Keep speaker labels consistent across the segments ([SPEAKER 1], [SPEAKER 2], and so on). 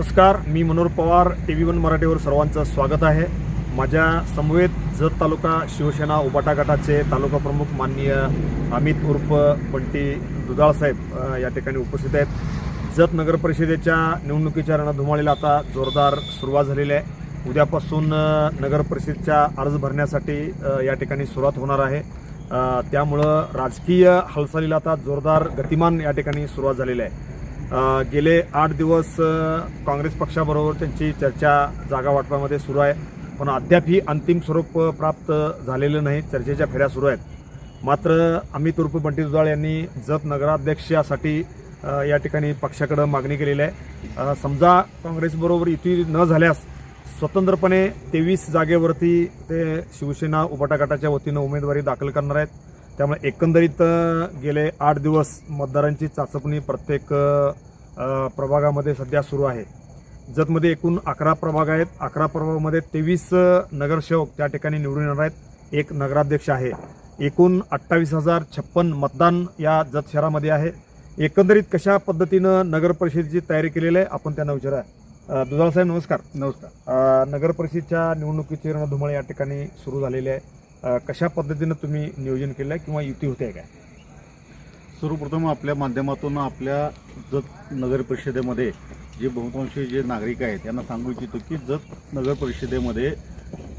[SPEAKER 1] नमस्कार मी Manohar Pawar T V one मराठीवर सर्वांचं स्वागत आहे. माझ्या समवेत जत तालुका शिवसेना उबाटा गटाचे तालुका प्रमुख माननीय अमित उर्फ बंटी दुधाळसाहेब या ठिकाणी उपस्थित आहेत. जत नगर परिषदेच्या निवडणुकीच्या रणधुमाळीला आता जोरदार सुरुवात झालेली आहे. उद्यापासून नगर परिषदेच्या अर्ज भरण्यासाठी या ठिकाणी सुरुवात होणार आहे. त्यामुळं राजकीय हालचालीला आता जोरदार गतिमान या ठिकाणी सुरुवात झालेली आहे. गेले आठ दिवस काँग्रेस पक्षाबरोबर त्यांची चर्चा जागा वाटपामध्ये सुरू आहे. पण अद्यापही अंतिम स्वरूप प्राप्त झालेलं नाही. चर्चेच्या फेऱ्या सुरू आहेत. मात्र अमित उर्फ बंटी दुधाळ यांनी जत नगराध्यक्षासाठी या ठिकाणी पक्षाकडं मागणी केलेली आहे. समजा काँग्रेसबरोबर युती न झाल्यास स्वतंत्रपणे तेवीस जागेवरती ते शिवसेना उपटागटाच्या वतीनं उमेदवारी दाखल करणार आहेत. त्यामुळे एकंदरीत गेले आठ दिवस मतदारांची चाचपणी प्रत्येक प्रभागामध्ये सध्या सुरू आहे. जतमध्ये एकूण अकरा प्रभाग आहेत. अकरा प्रभागामध्ये तेवीस नगरसेवक त्या ठिकाणी निवडून येणार आहेत. एक नगराध्यक्ष आहे. एकूण अठ्ठावीस हजार छप्पन मतदान या जत शहरामध्ये आहे. एकंदरीत कशा पद्धतीनं नगर परिषदेची तयारी केलेली आहे आपण त्यांना विचारा दुधाळ साहेब नमस्कार.
[SPEAKER 2] नमस्कार.
[SPEAKER 1] अ, नगर परिषदेच्या निवडणुकीची रणधुमाळी या ठिकाणी सुरू झालेली आहे. कशा पद्धतीनं तुम्ही नियोजन केलं आहे किंवा युती होते काय?
[SPEAKER 2] सर्वप्रथम आपल्या माध्यमातून आपल्या जत नगर परिषदेमध्ये जे बहुतांशी जे नागरिक आहेत त्यांना सांगू इच्छितो की जत नगर परिषदेमध्ये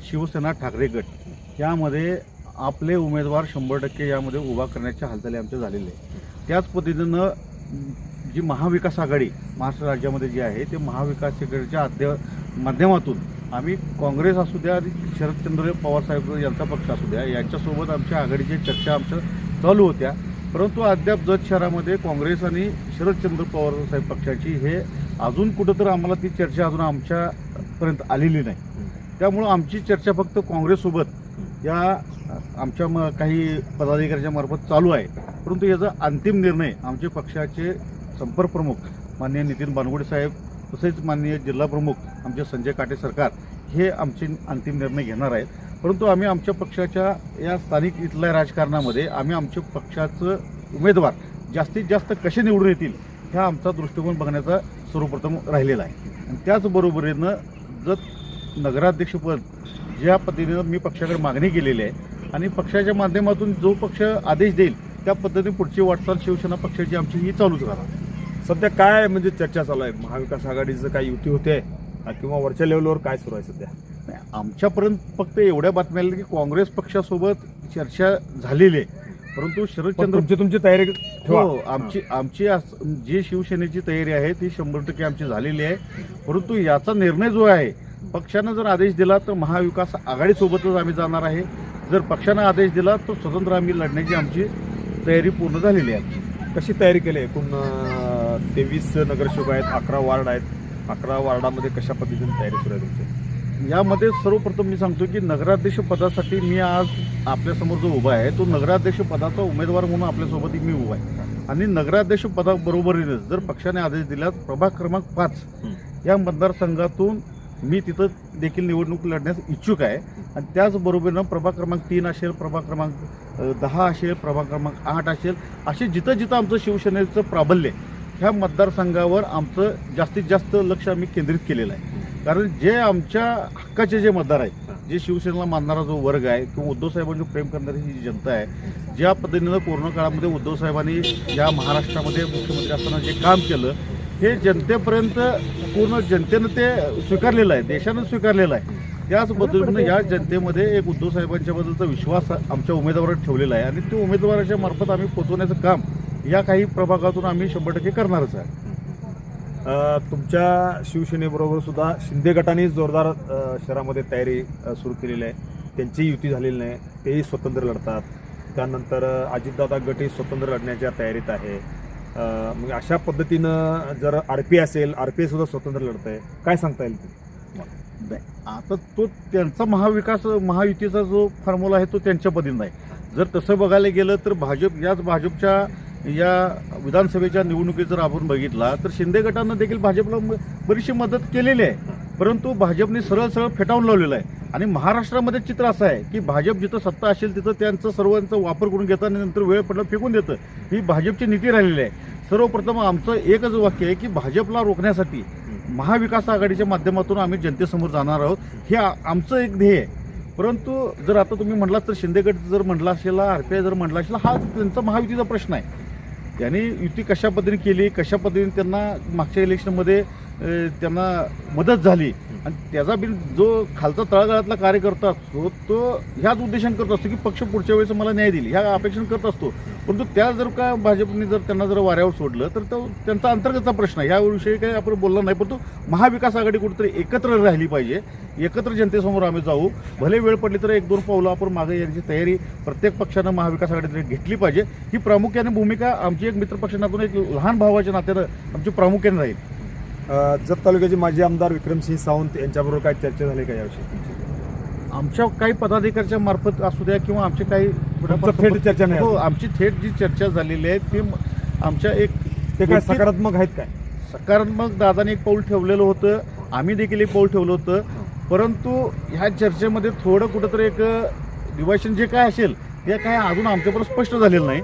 [SPEAKER 2] शिवसेना ठाकरे गट यामध्ये आपले उमेदवार शंभर टक्के यामध्ये उभा करण्याच्या हालचाली आमच्या झालेल्या आहे. त्याच पद्धतीनं जी महाविकास आघाडी महाराष्ट्र राज्यामध्ये जी आहे ते महाविकास आघाडीच्या अध्य माध्यमातून आम्ही काँग्रेस असू द्या आणि शरदचंद्र पवार साहेब यांचा पक्ष असू द्या यांच्यासोबत आमच्या आघाडीची चर्चा आमच्या चालू होत्या. परंतु अद्याप जत शहरामध्ये काँग्रेस आणि शरदचंद्र पवार साहेब पक्षाची हे अजून कुठंतरी आम्हाला ती चर्चा अजून आमच्यापर्यंत आलेली नाही. त्यामुळं आमची चर्चा फक्त काँग्रेससोबत या आमच्या म काही पदाधिकाऱ्यांच्या मार्फत चालू आहे. परंतु याचा अंतिम निर्णय आमचे पक्षाचे संपर्क प्रमुख माननीय नितीन बानगुडे साहेब तसेच माननीय जिल्हाप्रमुख आमचे संजय काटे सरकार हे आमचे अंतिम निर्णय घेणार आहेत. परंतु आम्ही आमच्या पक्षाच्या या स्थानिक इथल्या राजकारणामध्ये आम्ही आमच्या पक्षाचं उमेदवार जास्तीत जास्त कसे निवडून येतील ह्या आमचा दृष्टिकोन बघण्याचा सर्वप्रथम राहिलेला आहे. आणि त्याचबरोबरीनं जर नगराध्यक्षपद ज्या पद्धतीनं मी पक्षाकडे मागणी केलेली आहे आणि पक्षाच्या माध्यमातून जो पक्ष आदेश देईल त्या पद्धतीने पुढची वाटचाल शिवसेना पक्षाची आमची ही चालूच राहणार.
[SPEAKER 1] सध्या काय म्हणजे चर्चा चालू आहे? महाविकास आघाडीचं काय युती होते? किंवा वरच्या लेवलवर काय सुरू आहे सध्या?
[SPEAKER 2] नाही, आमच्यापर्यंत फक्त एवढ्या बातम्या आल्या की काँग्रेस पक्षासोबत चर्चा झालेली आहे. परंतु शरदचंद्र
[SPEAKER 1] तुमची तुमची तयारी ठेवा.
[SPEAKER 2] हो आमची आमची आस- जी शिवसेनेची तयारी आहे ती शंभर टक्के आमची झालेली आहे. परंतु याचा निर्णय जो आहे पक्षानं जर आदेश दिला तर महाविकास आघाडीसोबतच आम्ही जाणार आहे. जर पक्षानं आदेश दिला तर स्वतंत्र आम्ही लढण्याची आमची तयारी पूर्ण झालेली आहे.
[SPEAKER 1] कशी तयारी केली आहे एकूण तेवीस नगरसेवक आहेत अकरा वार्ड आहेत. अकरा वार्डामध्ये कशा पद्धतीने तयारी सुरू आहे तुमची?
[SPEAKER 2] यामध्ये सर्वप्रथम मी सांगतो की नगराध्यक्ष पदासाठी मी आज आपल्यासमोर जो उभा आहे तो नगराध्यक्ष पदाचा उमेदवार म्हणून आपल्यासोबत मी उभा आहे. आणि नगराध्यक्ष पदाबरोबरीनंच जर पक्षाने आदेश दिला प्रभाग क्रमांक पाच या मतदारसंघातून मी तिथं देखील निवडणूक लढण्यास इच्छुक आहे. आणि त्याचबरोबरीनं प्रभाग क्रमांक तीन असेल प्रभाग क्रमांक दहा असेल प्रभाग क्रमांक आठ असेल असे जिथं जिथं आमचं शिवसेनेचं प्राबल्य आहे, ह्या मतदारसंघावर आमचं जास्तीत जास्त लक्ष आम्ही केंद्रित केलेलं आहे. कारण जे आमच्या हक्काचे जे मतदार आहेत जे शिवसेनेला मानणारा जो वर्ग आहे किंवा उद्धव साहेबांनी प्रेम करणारी ही जी जनता आहे ज्या पद्धतीनं कोरोना काळामध्ये उद्धव साहेबांनी या महाराष्ट्रामध्ये मुख्यमंत्री असताना जे काम केलं हे जनतेपर्यंत पूर्ण जनतेनं ते स्वीकारलेलं आहे देशानं स्वीकारलेलं आहे. त्याच पद्धतीनं या जनतेमध्ये एक उद्धव साहेबांच्याबद्दलचा विश्वास आमच्या उमेदवारावर ठेवलेला आहे आणि ते उमेदवाराच्या मार्फत आम्ही पोचवण्याचं काम या काही प्रभागातून आम्ही शंभर टक्के करणारच आहे.
[SPEAKER 1] तुमच्या शिवसेनेबरोबर सुद्धा शिंदे गटाने जोरदार शहरामध्ये तयारी सुरू केलेली आहे. त्यांची युती झालेली नाही. तेही स्वतंत्र लढतात. त्यानंतर अजितदादा गटही स्वतंत्र लढण्याच्या तयारीत आहे. मग म्हणजे अशा पद्धतीनं जर आर पी असेल आर पी सुद्धा स्वतंत्र लढत आहे काय सांगता येईल?
[SPEAKER 2] नाही, आता तो त्यांचा महाविकास महायुतीचा जो फॉर्म्युला आहे तो त्यांच्या पद्धतीनं आहे. जर तसं बघायला गेलं तर भाजप याच भाजपच्या या विधानसभेच्या निवडणुकीत जर आपण बघितला तर शिंदे गटानं देखील भाजपला बरीचशी मदत केलेली आहे. परंतु भाजपने सरळ सरळ फेटाळून लावलेलं आहे. आणि महाराष्ट्रामध्ये चित्र असं आहे की भाजप जिथं सत्ता असेल तिथं त्यांचं सर्वांचा वापर करून घेतं आणि नंतर वेळ पडला फेकून देतं. ही भाजपची नीती राहिलेली आहे. सर्वप्रथम आमचं एकच वाक्य आहे की भाजपला रोखण्यासाठी महाविकास आघाडीच्या माध्यमातून आम्ही जनतेसमोर जाणार आहोत. हे आमचं एक ध्येय आहे. परंतु जर आता तुम्ही म्हटलात तर शिंदेगड जर म्हटला असेल आर पी आय जर म्हटला असेल हा त्यांचा महायुतीचा प्रश्न आहे. यांनी युती कशा पद्धतीने केली कशा पद्धतीने त्यांना मागच्या इलेक्शनमध्ये त्यांना मदत झाली. आणि त्याचा बिल जो खालचा तळागाळातला कार्यकर्ता असतो तो ह्याच उद्देशाने करत असतो की पक्ष पुढच्या वेळेस मला न्याय दिली ह्या अपेक्षा करत असतो. परंतु त्या जर का भाजपने जर त्यांना जर वाऱ्यावर सोडलं तर तो त्यांचा अंतर्गतचा प्रश्न आहे. याविषयी काही आपण बोलला नाही परंतु महाविकास आघाडी कुठेतरी एकत्र राहिली पाहिजे. एकत्र जनतेसमोर आम्ही जाऊ. भले वेळ पडली तर एक दोन पावलं आपण मागे यांची तयारी प्रत्येक पक्षानं महाविकास आघाडीतरी घेतली पाहिजे. ही प्रामुख्याने भूमिका आमची एक मित्रपक्षांतून एक लहान भावाच्या नात्यानं आमची प्रामुख्याने राहील.
[SPEAKER 1] जत तालुक्याचे माजी आमदार विक्रमसिंह सावंत यांच्याबरोबर काय चर्चा झाली का याविषयी तुमची?
[SPEAKER 2] आमच्या काही पदाधिकाऱ्याच्या मार्फत असू द्या किंवा आमचे काही
[SPEAKER 1] तुमचं थेट चर्चा नाही
[SPEAKER 2] हो आमची थेट जी चर्चा झालेली आहे ती म- आमच्या एक
[SPEAKER 1] ते काय सकारात्मक आहेत काय?
[SPEAKER 2] सकारात्मक दादाने एक पाऊल ठेवलेलं होतं आम्ही देखील एक पाऊल ठेवलं होतं. परंतु ह्या चर्चेमध्ये थोडं कुठंतरी एक डिवायशन जे काय असेल ते काय अजून आमच्यापर्यंत स्पष्ट झालेलं नाही.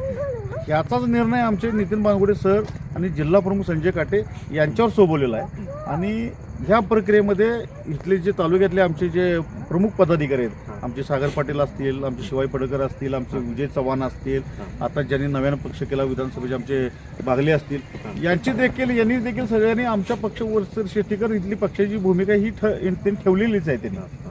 [SPEAKER 2] याचाच निर्णय आमचे नितीन बांगुडे सर आणि जिल्हा प्रमुख संजय काटे यांच्यावर सोबवलेला आहे आणि ह्या प्रक्रियेमध्ये इथले जे तालुक्यातले आमचे जे प्रमुख पदाधिकारी आहेत आमचे सागर पाटील असतील आमचे शिवाई पडकर असतील आमचे विजय चव्हाण असतील आता ज्यांनी नव्यानं पक्ष केला विधानसभेचे आमचे बागले असतील यांची देखील यांनी देखील सगळ्यांनी आमच्या पक्ष शेट्टीकर इथली पक्षाची भूमिका ही त्यांनी ठेवलेलीच आहे त्यांनी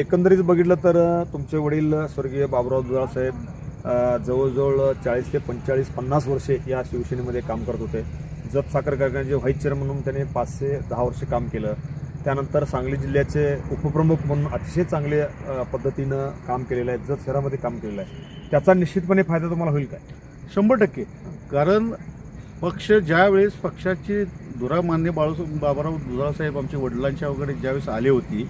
[SPEAKER 1] एकंदरीत बघितलं तर तुमचे वडील स्वर्गीय बाबुराव दुधाळ साहेब अ, जवळजवळ चाळीस ते पंचेचाळीस पन्नास वर्षे या शिवसेनेमध्ये काम करत होते. जत साखर कारखान्याचे व्हाईस चेअरमन म्हणून त्याने पाचशे दहा वर्षे काम केलं. त्यानंतर सांगली जिल्ह्याचे उपप्रमुख म्हणून अतिशय चांगले पद्धतीनं काम केलेलं आहे जत शहरामध्ये काम केलेलं आहे. त्याचा निश्चितपणे फायदा तुम्हाला होईल काय?
[SPEAKER 2] शंभर टक्के. कारण पक्ष ज्यावेळेस पक्षाची दुरामान्य बाळू बाबाराव दुधाळसाहेब आमच्या वडिलांच्या वगैरे ज्यावेळेस आले होती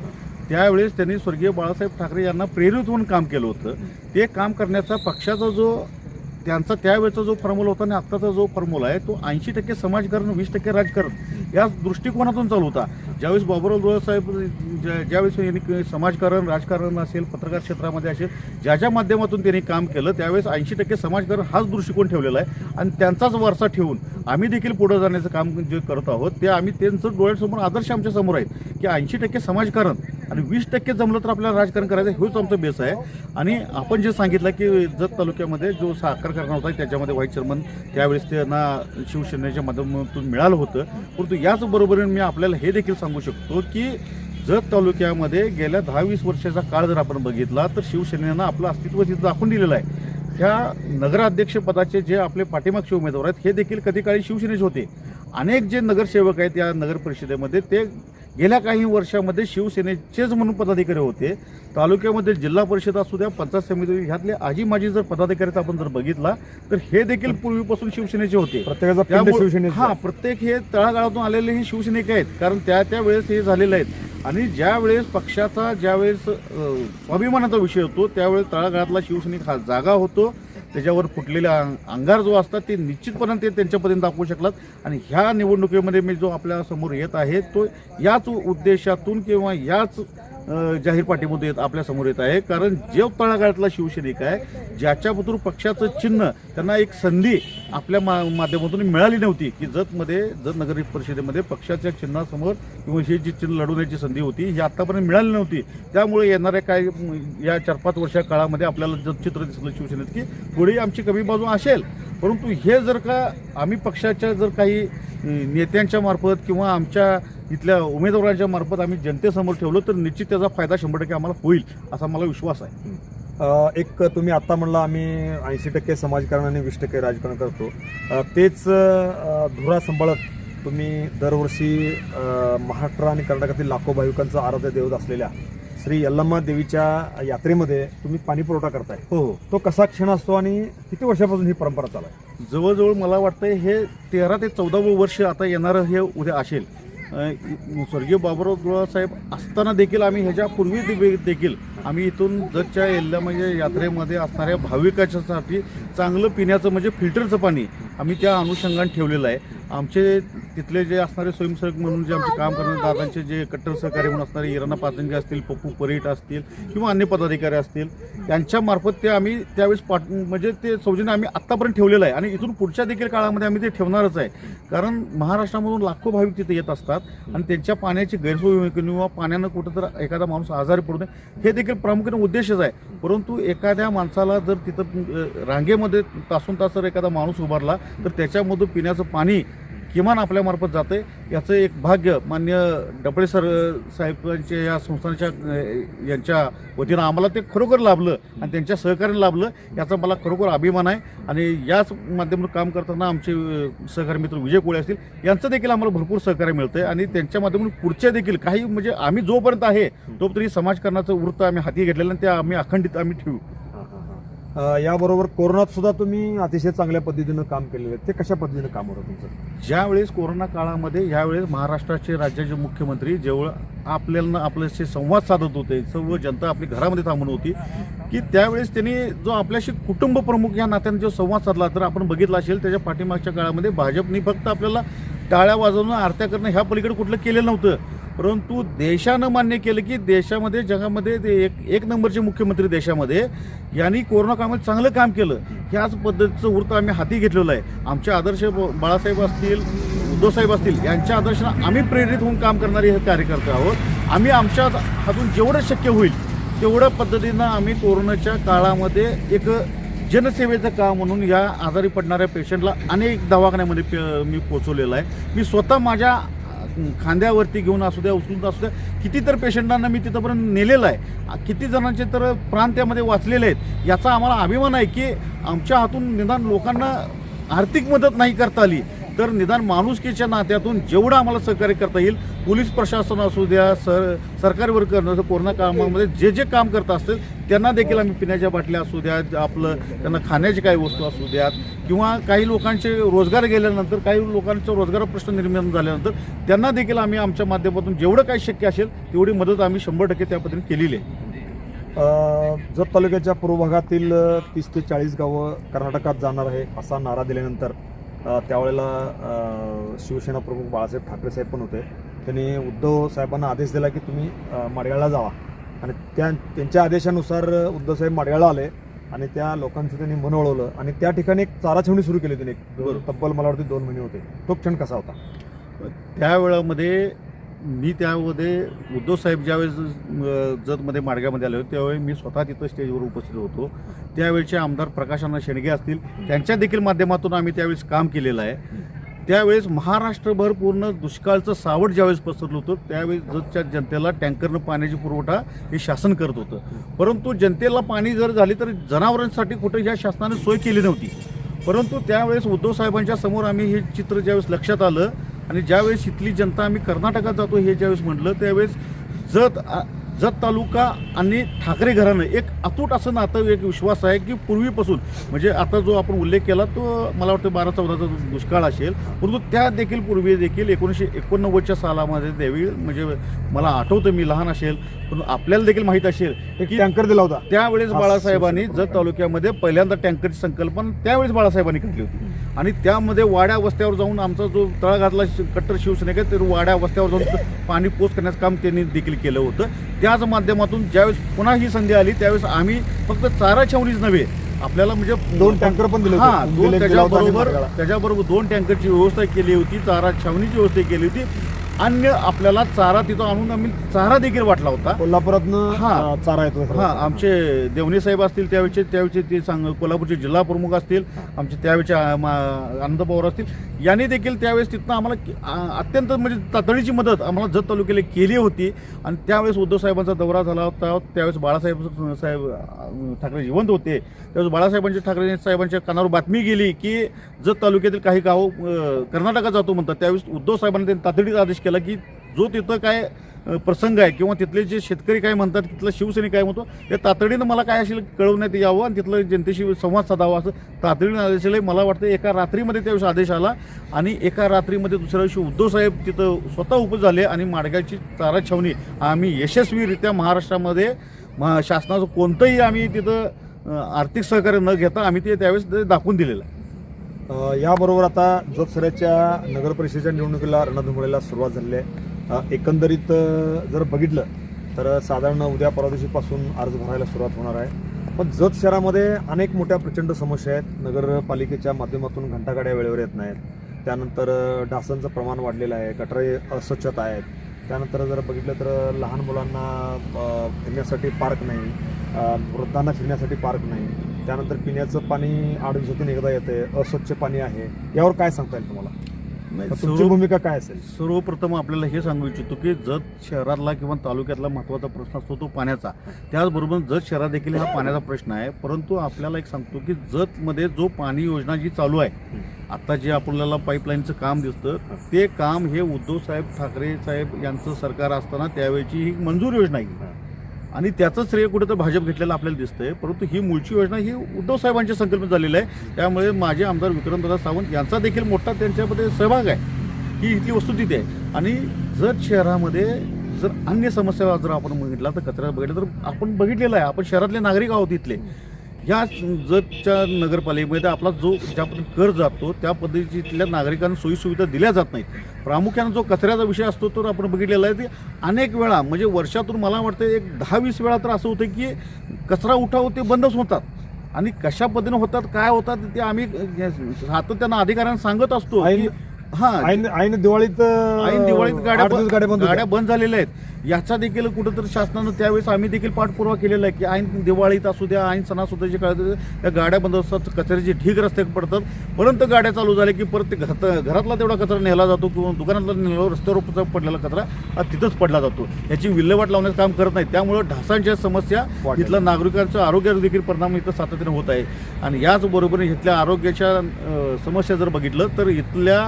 [SPEAKER 2] त्यावेळेस त्यांनी स्वर्गीय बाळासाहेब ठाकरे यांना प्रेरित होऊन काम केलं होतं. ते काम करण्याचा पक्षाचा जो त्यांचा त्यावेळेचा जो फॉर्म्युला होता आणि आत्ताचा जो फॉर्म्युला आहे तो ऐंशी टक्के समाजकारण वीस टक्के राजकारण या दृष्टिकोनातून चालू होता. ज्यावेळेस बाबुराव दोळासाहेब ज्या ज्यावेळेस यांनी समाजकारण राजकारण असेल पत्रकार क्षेत्रामध्ये असेल ज्या ज्या माध्यमातून त्यांनी काम केलं त्यावेळेस ऐंशी टक्के समाजकारण हाच दृष्टिकोन ठेवलेला आहे. आणि त्यांचाच वारसा ठेवून आम्ही देखील पुढे जाण्याचं काम जे करत आहोत ते आम्ही त्यांचं डोळ्यासमोर आदर्श आमच्यासमोर आहेत की ऐंशी टक्के समाजकारण आणि वीस टक्के जमलं तर आपल्याला राजकारण करायचं हेच आमचं बेस आहे. आणि आपण जे सांगितलं की जत तालुक्यामध्ये जो साखर कारखाना होता त्याच्यामध्ये व्हाईस चेअरमन त्यावेळेस त्यांना शिवसेनेच्या माध्यमातून मिळालं होतं. परंतु याच बरोबरीने मी आपल्याला हे देखील सांगू शकतो की जत तालुक्यामध्ये गेल्या दहा वीस वर्षाचा काळ जर आपण बघितला तर शिवसेनेनं आपलं अस्तित्व तिथं दाखवून दिलेलं आहे. ह्या नगराध्यक्षपदाचे जे आपले पाठीमागचे उमेदवार आहेत हे देखील कधी काळी शिवसेनेचे होते. अनेक जे नगरसेवक आहेत या नगर परिषदेमध्ये ते गेल्या काही वर्षामध्ये शिवसेनेचेच म्हणून पदाधिकारी होते. तालुक्यामध्ये जिल्हा परिषद असू द्या पंचायत समिती ह्यातले आजी माजी जर पदाधिकारी आपण जर बघितला तर हे देखील पूर्वीपासून शिवसेनेचे होते. हा प्रत्येक हे तळागाळातून आलेले हे शिवसैनिक आहेत कारण त्या त्या वेळेस हे झालेले आहेत. आणि ज्या वेळेस पक्षाचा ज्यावेळेस अ, स्वाभिमानाचा विषय होतो त्यावेळेस तळागाळातला शिवसैनिक हा जागा होतो. त्याच्यावर फुटलेला अंग- अंगार जो असतात ते निश्चितपणे ते त्यांच्यापर्यंत दाखवू शकलात. आणि ह्या निवडणुकीमध्ये मी जो आपल्यासमोर येत आहे तो याच उद्देशातून किंवा याच जाहीर पाठीमध्ये येत आपल्यासमोर येत आहे. कारण जे तळागाळातला शिवसैनिक आहे ज्याच्याबद्दल पक्षाचं चिन्ह त्यांना एक संधी आपल्या मा माध्यमातून मिळाली नव्हती. की जतमध्ये जत नगर परिषदेमध्ये पक्षाच्या चिन्हासमोर किंवा ही जी चिन्ह लढवण्याची संधी होती ही आतापर्यंत मिळाली नव्हती. त्यामुळे येणाऱ्या काय या चार पाच वर्षा काळामध्ये आपल्याला जत चित्र दिसलं शिवसेनेत की थोडी आमची कमी बाजू असेल. परंतु हे जर का आम्ही पक्षाच्या जर काही नेत्यांच्या मार्फत किंवा आमच्या इथल्या उमेदवारांच्या मार्फत आम्ही जनतेसमोर ठेवलं तर निश्चित त्याचा फायदा शंभर टक्के आम्हाला होईल असा मला विश्वास आहे.
[SPEAKER 1] एक तुम्ही आता म्हणला आम्ही ऐंशी टक्के समाजकारण आणि वीस टक्के राजकारण करतो. तेच धुरा सांभाळत तुम्ही दरवर्षी महाराष्ट्र आणि कर्नाटकातील लाखो भाविकांचं आराध्य देवत असलेल्या श्री यल्लम्मा देवीच्या यात्रेमध्ये तुम्ही पाणी पुरवठा करताय.
[SPEAKER 2] हो हो.
[SPEAKER 1] तो कसा क्षण असतो आणि किती वर्षापासून ही परंपरा चालू आहे?
[SPEAKER 2] जवळजवळ मला वाटतं हे तेरा ते चौदावं वर्ष आता येणारं हे उद्या असेल. स्वर्गीय बाबुराव साहेब असताना देखील आम्ही ह्याच्यापूर्वी दे- देखील आम्ही इथून जतच्या येल्या म्हणजे यात्रेमध्ये असणाऱ्या भाविकाच्यासाठी चांगलं पिण्याचं म्हणजे फिल्टरचं पाणी आम्ही त्या अनुषंगाने ठेवलेलं आहे. आमचे तिथले जे असणारे स्वयंसेवक म्हणून जे आमचे काम करणारे दादांचे जे कट्टर सहकारी म्हणून असणारे इराणा पाचंगे असतील पप्पू परीट असतील किंवा अन्य पदाधिकारी असतील त्यांच्यामार्फत ते आम्ही त्यावेळेस पाठ म्हणजे ते सौजन्य आम्ही आत्तापर्यंत ठेवलेलं आहे. आणि इथून पुढच्या देखील काळामध्ये आम्ही ते ठेवणारच आहे. कारण महाराष्ट्रामधून लाखो भाविक तिथे येत असतात आणि त्यांच्या पाण्याची गैरसोय किंवा पाण्यानं कुठं तर एखादा माणूस आजारी पडू नये हे देखील प्रामुख्याने उद्देशच आहे. परंतु एखाद्या माणसाला जर तिथं रांगेमध्ये तासून तास जर एखादा माणूस उभारला तर त्याच्यामधून पिण्याचं पाणी किमान आपल्यामार्फत जाते याचं एक भाग्य मान्य डबळे सर साहेबांच्या या संस्थांच्या यांच्या वतीनं आम्हाला ते खरोखर लाभलं आणि त्यांच्या सहकार्याने लाभलं. याचा मला खरोखर अभिमान आहे. आणि याच माध्यमातून काम करताना आमचे सहकार सहकारी मित्र विजय कोळे असतील यांचं देखील आम्हाला भरपूर सहकार्य मिळतं आहे आणि त्यांच्या माध्यमातून पुढच्या देखील काही म्हणजे आम्ही जोपर्यंत आहे तोपर्यंत समाजकारणाचं वृत्त आम्ही हाती घेतलेलं आणि ते आम्ही अखंडित आम्ही ठेवू.
[SPEAKER 1] याबरोबर कोरोनात सुद्धा तुम्ही अतिशय चांगल्या पद्धतीनं काम केलेलं आहे ते कशा पद्धतीनं काम होतं तुमचं?
[SPEAKER 2] ज्यावेळेस कोरोना काळामध्ये यावेळेस महाराष्ट्राचे राज्याचे मुख्यमंत्री जेवळ आपल्याला आपल्याशी संवाद साधत होते सर्व जनता आपली घरामध्ये थांबून होती की त्यावेळेस त्यांनी जो आपल्याशी कुटुंब प्रमुख या नात्याने जो संवाद साधला तर आपण बघितला असेल त्याच्या पाठीमागच्या काळामध्ये भाजपनी फक्त आपल्याला टाळ्या वाजवणं आरत्या करणं ह्या पलीकडे कुठलं केलेलं नव्हतं. परंतु देशानं मान्य केलं की देशामध्ये जगामध्ये ते एक एक नंबरचे मुख्यमंत्री देशामध्ये यांनी कोरोना काळामध्ये चांगलं काम केलं. ह्याच पद्धतीचं वृत्त आम्ही हाती घेतलेलं आहे. आमचे आदर्श ब- बाळासाहेब असतील उद्धवसाहेब असतील यांच्या आदर्शानं आम्ही प्रेरित होऊन काम करणारे हे कार्यकर्ते आहोत. आम्ही आमच्या हातून जेवढं शक्य होईल तेवढ्या पद्धतीनं आम्ही कोरोनाच्या काळामध्ये एक जनसेवेचं काम म्हणून या आजारी पडणाऱ्या पेशंटला अनेक दवाखान्यामध्ये मी पोचवलेलं आहे. मी स्वतः माझ्या खांद्यावरती घेऊन असू द्या उचलून असू द्या किती तर पेशंटांना मी तिथंपर्यंत नेलेलं आहे. किती जणांचे तर प्राण त्यामध्ये वाचलेले आहेत याचा आम्हाला अभिमान आहे की आमच्या हातून निदान लोकांना आर्थिक मदत नाही करता आली. तर निदान माणुसकीच्या नात्यातून जेवढं आम्हाला सहकार्य करता येईल पोलीस प्रशासन असू द्या सर सरकारी वर्ग करणं कोरोना कामामध्ये जे जे काम करत असतील त्यांना देखील आम्ही पिण्याच्या बाटल्या असू द्या आपलं त्यांना खाण्याची काही वस्तू असू द्यात किंवा काही लोकांचे रोजगार गेल्यानंतर काही लोकांचा रोजगार प्रश्न निर्माण झाल्यानंतर त्यांना देखील आम्ही आमच्या माध्यमातून जेवढं काही शक्य असेल तेवढी मदत आम्ही शंभर टक्के त्या पद्धतीने केलेली आहे.
[SPEAKER 1] जत तालुक्याच्या पूर्व भागातील तीस ते चाळीस गावं कर्नाटकात जाणार आहे असा नारा दिल्यानंतर त्यावेळेला शिवसेना प्रमुख बाळासाहेब ठाकरे साहेब पण होते. त्यांनी उद्धव साहेबांना आदेश दिला की तुम्ही माडगाळला जावा. आणि त्या त्यांच्या आदेशानुसार उद्धव साहेब माडगाळला आले आणि त्या लोकांचं त्यांनी मन वळवलं आणि त्या ठिकाणी एक चारा छावणी सुरू केली त्यांनी. तब्बल मला वाटतं दोन महिने होते. तो क्षण कसा होता?
[SPEAKER 2] त्यावेळामध्ये मी त्यामध्ये उद्धव साहेब ज्यावेळेस जतमध्ये माडग्यामध्ये आले होते त्यावेळी मी स्वतः तिथं स्टेजवर उपस्थित होतो. त्यावेळेचे आमदार प्रकाशांना शेणगे असतील त्यांच्या देखील माध्यमातून आम्ही त्यावेळेस काम केलेलं आहे. त्यावेळेस महाराष्ट्रभर पूर्ण दुष्काळचं सावट ज्यावेळेस पसरलं होतं त्यावेळेस जतच्या जनतेला टँकरनं पाण्याची पुरवठा हे शासन करत होतं. परंतु जनतेला पाणी जर झाली तर जनावरांसाठी कुठं ह्या शासनाने सोय केली नव्हती. परंतु त्यावेळेस उद्धव साहेबांच्या समोर आम्ही हे चित्र ज्यावेळेस लक्षात आलं आणि ज्यावेळेस इथली जनता आम्ही कर्नाटकात जातो हे ज्यावेळेस म्हटलं त्यावेळेस जत जत तालुका आणि ठाकरे घराणं एक अतूट असं नातं एक विश्वास आहे की पूर्वीपासून म्हणजे आता जो आपण उल्लेख केला तो मला वाटतं बारा चौदाचा दुष्काळ असेल परंतु त्या देखील पूर्वी देखील एकोणीसशे एकोणनव्वदच्या सालामध्ये त्यावेळी म्हणजे मला आठवतं मी लहान असेल पण आपल्याला देखील माहीत असेल
[SPEAKER 1] एक
[SPEAKER 2] की
[SPEAKER 1] टँकर दिला होता.
[SPEAKER 2] त्यावेळेस बाळासाहेबांनी जत तालुक्यामध्ये पहिल्यांदा टँकरची संकल्पना त्यावेळेस बाळासाहेबांनी काढली होती. आणि त्यामध्ये वाड्या वस्त्यावर जाऊन आमचा जो तळ घातला शि- कट्टर शिवसैनिक आहे ते वाड्या वस्त्यावर जाऊन पाणी पोच करण्याचं काम त्यांनी देखील केलं होतं त्याच माध्यमातून ज्यावेळेस पुन्हा ही संधी आली त्यावेळेस आम्ही फक्त चारा छावणीच नव्हे आपल्याला म्हणजे
[SPEAKER 1] दोन टँकर पण दिले
[SPEAKER 2] हा. दोन त्याच्याबरोबर. त्याच्याबरोबर दोन टँकरची व्यवस्था केली होती चारा छावणीची व्यवस्था केली होती अन्य आपल्याला चारा तिथं आणून आम्ही चारा देखील वाटला होता.
[SPEAKER 1] कोल्हापुरातनं
[SPEAKER 2] हा.
[SPEAKER 1] चारा येतो
[SPEAKER 2] हा आमचे देवणे साहेब असतील त्यावेळेचे त्यावेळचे ते सांग कोल्हापूरचे जिल्हा प्रमुख असतील आमचे त्यावेळेचे आनंद पवार असतील यांनी देखील त्यावेळेस तिथनं आम्हाला अत्यंत म्हणजे तातडीची मदत आम्हाला जत तालुक्याला केली होती. आणि त्यावेळेस उद्धव साहेबांचा दौरा झाला होता त्यावेळेस बाळासाहेब साहेब ठाकरे जिवंत होते. त्यावेळेस बाळासाहेबांच्या ठाकरे साहेबांच्या कानावर बातमी गेली की जत तालुक्यातील काही गाव कर्नाटकात जातो म्हणतात. त्यावेळेस उद्धव साहेबांनी त्यांनी तातडीचा आदेश केला की जो तिथं काय प्रसंग आहे किंवा तिथले जे शेतकरी काय म्हणतात तिथलं शिवसैनिक काय म्हणतो हे तातडीनं मला काय असेल कळवण्यात यावं आणि तिथलं जनतेशी संवाद साधावा असं तातडीनं आदेश आले मला वाटतं एका रात्रीमध्ये त्यावेळेस आदेश आला आणि एका रात्रीमध्ये दुसऱ्या दिवशी उद्धव साहेब तिथं स्वतः उप झाले आणि माडगावची चारा छावणी आम्ही यशस्वीरित्या महाराष्ट्रामध्ये महा शासनाचं कोणतंही आम्ही तिथं आर्थिक सहकार्य न घेता आम्ही ते त्यावेळेस ते दाखवून दिलेलं आहे.
[SPEAKER 1] याबरोबर आता जतसऱ्याच्या नगर परिषदेच्या निवडणुकीला रणधुमाळीला सुरुवात झालेली आहे. एकंदरीत जर बघितलं तर साधारण उद्या परवा दिवशीपासून अर्ज भरायला सुरुवात होणार आहे. पण जत शहरामध्ये अनेक मोठ्या प्रचंड समस्या आहेत. नगरपालिकेच्या माध्यमातून घंटागाड्या वेळेवर येत नाहीत. त्यानंतर डासांचं प्रमाण वाढलेलं आहे. गटरे अस्वच्छता आहेत. त्यानंतर जर बघितलं तर लहान मुलांना फिरण्यासाठी पार्क नाही. वृद्धांना फिरण्यासाठी पार्क नाही. त्यानंतर पिण्याचं पाणी आठ दिवसातून एकदा येते अस्वच्छ पाणी आहे. यावर काय सांगता येईल तुम्हाला? तुमची भूमिका काय असेल?
[SPEAKER 2] सर्वप्रथम आपल्याला हे सांगू इच्छितो की जत शहरातला किंवा तालुक्यातला महत्त्वाचा प्रश्न असतो तो पाण्याचा. त्याचबरोबर जत शहरात देखील हा पाण्याचा प्रश्न आहे. परंतु आपल्याला एक सांगतो की जतमध्ये जो पाणी योजना जी चालू आहे आता जे आपल्याला पाईपलाईनचं काम दिसतं ते काम हे उद्धव साहेब ठाकरे साहेब यांचं सरकार असताना त्यावेळची ही मंजूर योजना आहे. आणि त्याचं श्रेय कुठं तर भाजप घेतलेलं आपल्याला दिसतंय. परंतु ही मूळची योजना ही उद्धव साहेबांच्या संकल्पनेत झालेली आहे. त्यामुळे माझे आमदार विक्रमदादा सावंत यांचा देखील मोठा त्यांच्यामध्ये सहभाग आहे. ही इथली वस्तुस्थिती आहे. आणि जर शहरामध्ये जर अन्य समस्या जर आपण बघितला तर कचरा बघितला तर आपण बघितलेलं आहे. आपण शहरातले नागरिक आहोत इथले. या जतच्या नगरपालिकेमध्ये आपला जो ज्या पद्धतीने कर जातो त्या पद्धतीची इथल्या नागरिकांना सोयीसुविधा दिल्या जात नाहीत. प्रामुख्याने जो कचऱ्याचा विषय असतो तो आपण बघितलेला आहे. ते अनेक वेळा म्हणजे वर्षातून मला वाटतं एक दहा वीस वेळा तर असं होतं की कचरा उठाव ते बंदच होतात. आणि कशा पद्धतीने होतात काय होतात ते आम्ही सातत्यानं अधिकाऱ्यांना सांगत असतो हा.
[SPEAKER 1] ऐन दिवाळीत
[SPEAKER 2] ऐन दिवाळीत गाड्या
[SPEAKER 1] गाड्या बंद
[SPEAKER 2] गाड्या
[SPEAKER 1] होत्या.
[SPEAKER 2] बंद झालेल्या आहेत. याचा देखील कुठंतरी शासनानं त्यावेळेस आम्ही देखील पाठपुरावा केलेला आहे की ऐन दिवाळीत असू द्या ऐन सणासुद्धाची काळ त्या गाड्या बंद असतात कचऱ्याचे ढीग रस्त्यात पडतात. परंतु गाड्या चालू झाल्या की परत घरात घरातला तेवढा कचरा नेला जातो किंवा दुकानातला नेला रस्त्यावर पडलेला कचरा हा तिथंच पडला जातो. याची विल्हेवाट लावण्याचं काम करत नाही त्यामुळं ढासांच्या समस्या. इथल्या नागरिकांच्या आरोग्यावर देखील परिणाम इथं सातत्याने होत आहे. आणि याचबरोबर इथल्या आरोग्याच्या समस्या जर बघितलं तर इथल्या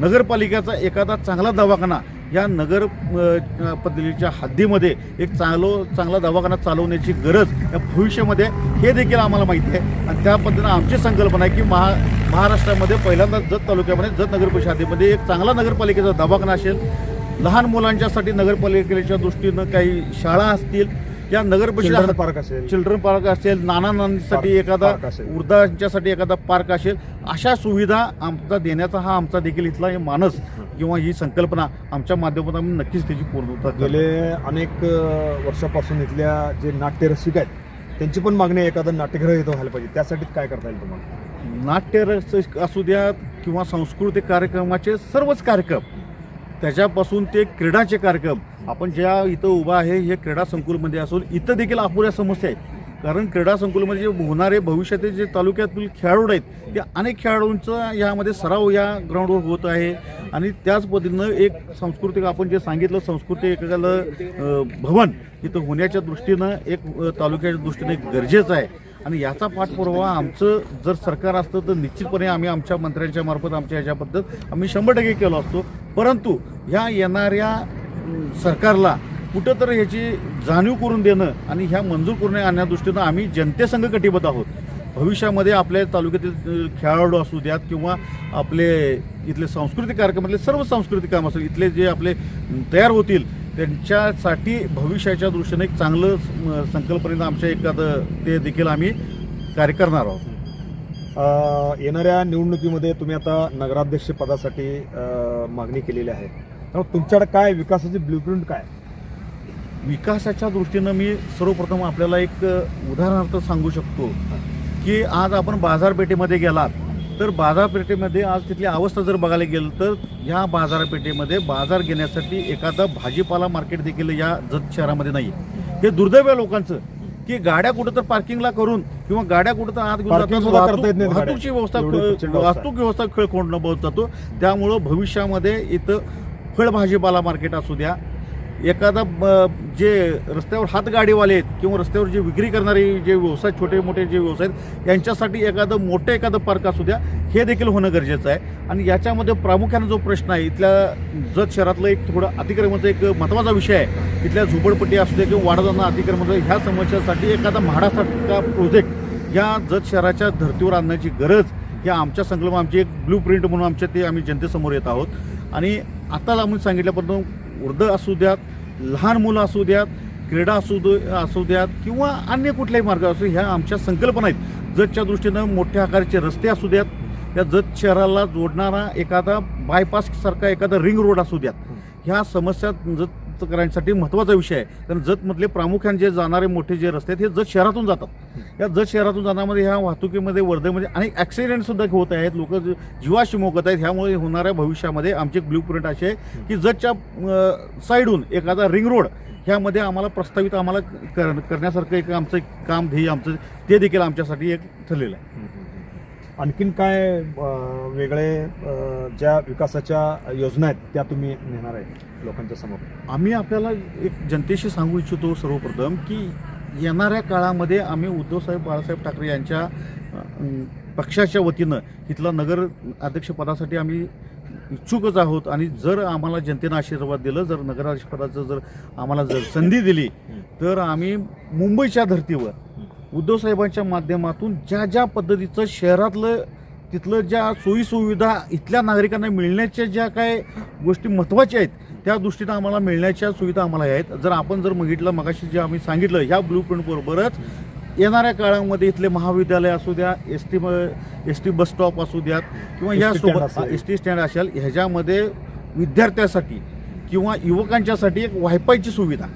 [SPEAKER 2] नगरपालिकेचा एखादा चांगला दवाखाना या नगर पद्धतीच्या हद्दीमध्ये एक चांगलो चांगला दवाखाना चालवण्याची गरज या भविष्यामध्ये हे देखील आम्हाला माहिती आहे. आणि त्या पद्धतीनं आमची संकल्पना आहे की महा महाराष्ट्रामध्ये पहिल्यांदा जत तालुक्यामध्ये जत नगर परिषदेमध्ये एक चांगला नगरपालिकेचा दवाखाना असेल. लहान मुलांच्यासाठी नगरपालिकेच्या दृष्टीनं काही शाळा असतील या नगर परिषद
[SPEAKER 1] पार्क असेल
[SPEAKER 2] चिल्ड्रन पार्क असेल नाना नानीसाठी एखादा. वृद्धांच्यासाठी एखादा पार्क असेल अशा सुविधा आमचा देण्याचा हा आमचा देखील इथला हे मानस किंवा ही संकल्पना आमच्या माध्यमातून आम्ही नक्कीच त्याची पूर्णता.
[SPEAKER 1] गेले अनेक वर्षापासून इथल्या जे नाट्य रसिक आहेत त्यांची पण मागणी एखादं नाट्यगृह इथं व्हायला पाहिजे त्यासाठी काय करता येईल तुम्हाला
[SPEAKER 2] नाट्य रस असू द्या किंवा सांस्कृतिक कार्यक्रमाचे सर्वच कार्यक्रम त्याच्यापासून ते क्रीडाचे कार्यक्रम आपण ज्या इथं उभा आहे हे क्रीडा संकुलमध्ये असून इथं देखील अपुऱ्या समस्या आहेत. कारण क्रीडा संकुलमध्ये जे होणारे भविष्यातील जे तालुक्यातील खेळाडू आहेत ते अनेक खेळाडूंचा यामध्ये सराव या ग्राउंडवर होत आहे. आणि त्याच पद्धतीनं एक सांस्कृतिक आपण जे सांगितलं सांस्कृतिक एखाद्याला भवन इथं होण्याच्या दृष्टीनं एक तालुक्याच्या दृष्टीनं एक गरजेचं आहे. आणि याचा पाठपुरावा आमचं जर सरकार असतं तर निश्चितपणे आम्ही आमच्या मंत्र्यांच्या मार्फत आमच्या ह्याच्याबद्दल आम्ही शंभर टक्के केलो असतो. परंतु ह्या येणाऱ्या सरकारला कुठं तर ह्याची जाणीव करून देणं आणि ह्या मंजूर करून आणण्यादृष्टीनं आम्ही जनतेसंघ कटिबद्ध आहोत. भविष्यामध्ये आपल्या तालुक्यातील खेळाडू असू द्यात किंवा आपले इथले सांस्कृतिक कार्यक्रमातले सर्व सांस्कृतिक काम असेल इथले जे आपले तयार होतील त्यांच्यासाठी भविष्याच्या दृष्टीने एक चांगलं संकल्पनेनं आमच्या एखादं ते देखील आम्ही कार्य करणार आहोत.
[SPEAKER 1] येणाऱ्या निवडणुकीमध्ये तुम्ही आता नगराध्यक्ष पदासाठी मागणी केलेली आहे. त्यामुळे तुमच्याकडे काय विकासाची ब्ल्यूप्रिंट काय
[SPEAKER 2] विकासाच्या दृष्टीनं मी सर्वप्रथम आपल्याला एक उदाहरणार्थ सांगू शकतो की आज आपण बाजारपेठेमध्ये गेलात तर बाजारपेठेमध्ये आज तिथली अवस्था जर बघायला गेलं तर ह्या बाजारपेठेमध्ये बाजार घेण्यासाठी एखादा भाजीपाला मार्केट देखील या जत शहरामध्ये नाही हे दुर्दैव आहे लोकांचं की गाड्या कुठं तर पार्किंगला करून किंवा गाड्या कुठं तर आत घेऊन. वाहतूकची व्यवस्था. वाहतूक व्यवस्था खेळ कोंडणं बहुत जातो त्यामुळं भविष्यामध्ये इथं फळभाजीपाला मार्केट असू द्या. एखादा ब- जे रस्त्यावर हातगाडीवाले आहेत किंवा रस्त्यावर जे विक्री करणारे जे व्यवसाय छोटे मोठे जे व्यवसाय आहेत यांच्यासाठी एखादं मोठं एखादं पार्क असू द्या हे देखील होणं गरजेचं आहे. आणि याच्यामध्ये प्रामुख्यानं जो प्रश्न आहे इथल्या जत शहरातलं एक थोडं अतिक्रमणाचा एक महत्त्वाचा विषय आहे. इथल्या झोपडपट्टी असू द्या किंवा वाढताना अतिक्रमण ह्या समस्यासाठी एखादा म्हाडासारखा प्रोजेक्ट या जत शहराच्या धर्तीवर आणण्याची गरज या आमच्या संकल्प आमची एक ब्लू प्रिंट म्हणून आमच्या ते आम्ही जनतेसमोर येत आहोत. आणि आत्ताच आम्ही सांगितल्याबद्दल वृद्ध असू द्यात लहान मुलं असू द्यात क्रीडा असू दे असू द्यात किंवा अन्य कुठल्याही मार्ग असू ह्या आमच्या संकल्पना आहेत. जतच्या दृष्टीनं मोठ्या आकाराचे रस्ते असू द्यात या जत शहराला जोडणारा एखादा बायपास सारखा एखादा रिंग रोड असू द्यात. ह्या समस्या जत जतकरांसाठी महत्त्वाचा विषय आहे. कारण जतमधले प्रामुख्याने जे जाणारे मोठे जे रस्ते आहेत हे जत शहरातून जातात. या जत शहरातून जाण्यामध्ये ह्या वाहतुकीमध्ये वर्धेमध्ये अनेक ॲक्सिडेंटसुद्धा होत आहेत. लोक जीवाशी मोकत आहेत. ह्यामुळे होणाऱ्या भविष्यामध्ये आमचे ब्ल्यू प्रिंट असे आहे की जतच्या साईडहून एखादा रिंग रोड ह्यामध्ये आम्हाला प्रस्तावित आम्हाला कर करण्यासारखं एक आमचं एक काम ध्येय आमचं ते देखील आमच्यासाठी एक ठरलेलं आहे.
[SPEAKER 1] आणखीन काय वेगळे ज्या विकासाच्या योजना आहेत त्या तुम्ही नेणार आहे लोकांच्या समोर?
[SPEAKER 2] आम्ही आपल्याला एक जनतेशी सांगू इच्छितो सर्वप्रथम की येणाऱ्या काळामध्ये आम्ही उद्धवसाहेब बाळासाहेब ठाकरे यांच्या पक्षाच्या वतीनं इथला नगर अध्यक्षपदासाठी आम्ही इच्छुकच आहोत. आणि जर आम्हाला जनतेनं आशीर्वाद दिलं जर नगराध्यक्षपदाचं जर आम्हाला जर संधी दिली तर आम्ही मुंबईच्या धर्तीवर उद्धव साहेबांच्या माध्यमातून ज्या ज्या पद्धतीचं शहरातलं तिथलं ज्या सोयीसुविधा इथल्या नागरिकांना मिळण्याच्या ज्या काय गोष्टी महत्त्वाच्या आहेत त्या दृष्टीनं आम्हाला मिळण्याच्या सुविधा आम्हाला आहेत जर आपण जर बघितलं मगाशी जे आम्ही सांगितलं ह्या ब्लू प्रिंटबरोबरच येणाऱ्या काळामध्ये इथले महाविद्यालय असू द्या S T S T bus stop असू द्यात किंवा यासोबत
[SPEAKER 1] असेल.
[SPEAKER 2] एस टी स्टँड असेल ह्याच्यामध्ये विद्यार्थ्यासाठी किंवा युवकांच्यासाठी एक वायफायची सुविधा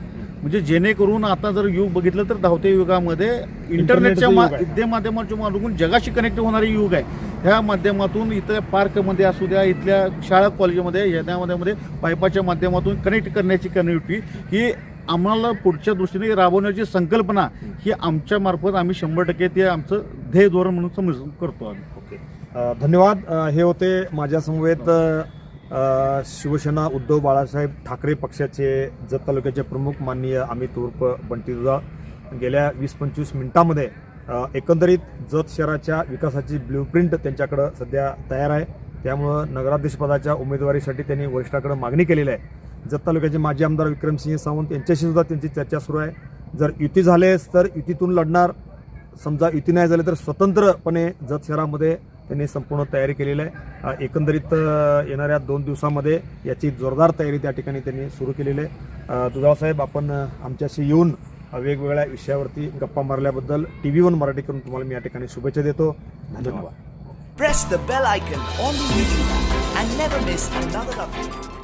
[SPEAKER 2] म्हणजे जेणेकरून आता जर युग बघितलं तर धावत्या युगामध्ये इंटरनेटच्या मा- माध्यमाच्या माध्यमातून जगाशी कनेक्ट होणारे युग आहे. ह्या माध्यमातून इथं पार्कमध्ये असू द्या इथल्या शाळा कॉलेजमध्ये याच्यामध्ये मध्ये पाईपाच्या माध्यमातून कनेक्ट करण्याची कनेक्टिव्हिटी ही आम्हाला पुढच्या दृष्टीने राबवण्याची संकल्पना ही आमच्या मार्फत आम्ही शंभर टक्के ते आमचं ध्येय धोरण म्हणून समज करतो आम्ही.
[SPEAKER 1] ओके धन्यवाद. हे होते माझ्या समवेत अ, शिवसेना उद्धव बाळासाहेब ठाकरे पक्षाचे जत तालुक्याचे प्रमुख माननीय अमित उर्फ बंटी गेल्या वीस पंचवीस मिनिटांमध्ये एकंदरीत जत शहराच्या विकासाची ब्ल्यूप्रिंट त्यांच्याकडं सध्या तयार आहे. त्यामुळं नगराध्यक्षपदाच्या उमेदवारीसाठी त्यांनी वरिष्ठाकडे मागणी केलेली आहे. जत तालुक्याचे माजी आमदार विक्रमसिंह सावंत यांच्याशीसुद्धा त्यांची चर्चा सुरू आहे. जर युती झालेस तर युतीतून लढणार. समजा युती नाही झाली तर स्वतंत्रपणे जत शहरामध्ये त्यांनी संपूर्ण तयारी केलेली आहे. एकंदरीत येणाऱ्या दोन दिवसामध्ये याची जोरदार तयारी त्या ठिकाणी त्यांनी सुरू केलेली आहे. दुधावसाहेब दुधाळसाहेब आपण आमच्याशी येऊन वेगवेगळ्या विषयावरती गप्पा मारल्याबद्दल टी व्ही वन मराठी करून तुम्हाला मी या ठिकाणी शुभेच्छा देतो. धन्यवाद.
[SPEAKER 3] Press the bell icon on the and never miss another update.